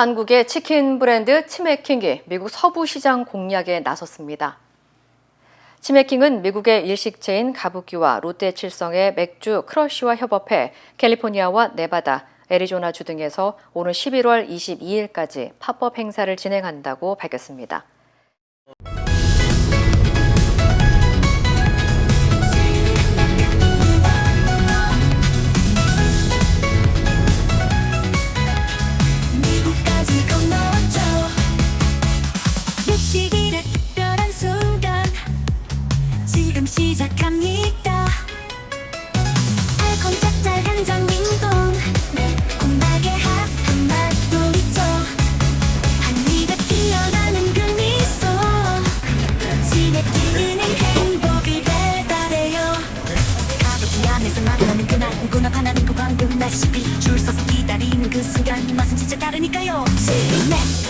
한국의 치킨 브랜드 치맥킹이 미국 서부 시장 공략에 나섰습니다. 치맥킹은 미국의 일식 체인 가부키와 롯데칠성의 맥주 크러쉬와 협업해 캘리포니아와 네바다, 애리조나주 등에서 오는 11월 22일까지 팝업 행사를 진행한다고 밝혔습니다. 시작합니다. 알콩 짭짤 한장 민동 매콤하게 핫한 맛도 있죠 한 입에 피어나는 그 미소. 집에 뛰는 행복을 배달해요. 가볍게 안에서 만나는 그날 반하는 그 광금 날씨비. 줄 서서 기다리는 그 순간 맛은 진짜 다르니까요. 스낵킹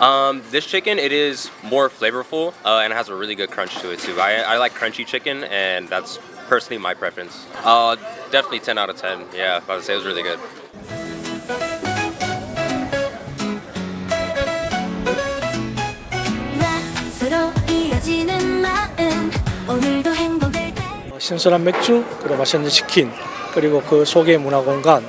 Um, this chicken, it is more flavorful uh, and has a really good crunch to it too. I, I like crunchy chicken, and that's personally my preference. Uh, definitely 10 out of 10. Yeah, I would say it was really good. 맛으로 이어지는 마음 오늘도 행복을 어, 신선한 맥주, 그리고 맛있는 치킨, 그리고 그 속의 문화 공간,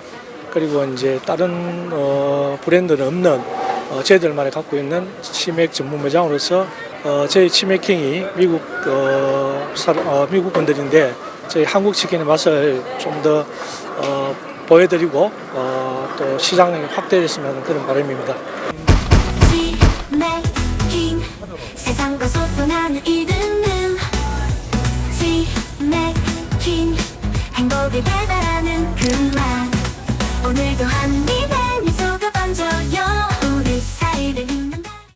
그리고 이제 다른 어, 브랜드는 없는 어, 저희들만이 갖고 있는 치맥 전문 매장으로서 어, 저희 치맥킹이 미국 어, 사, 어, 미국 분들인데 저희 한국 치킨의 맛을 좀더 어, 보여드리고 어, 또 시장이 확대됐으면 그런 바람입니다.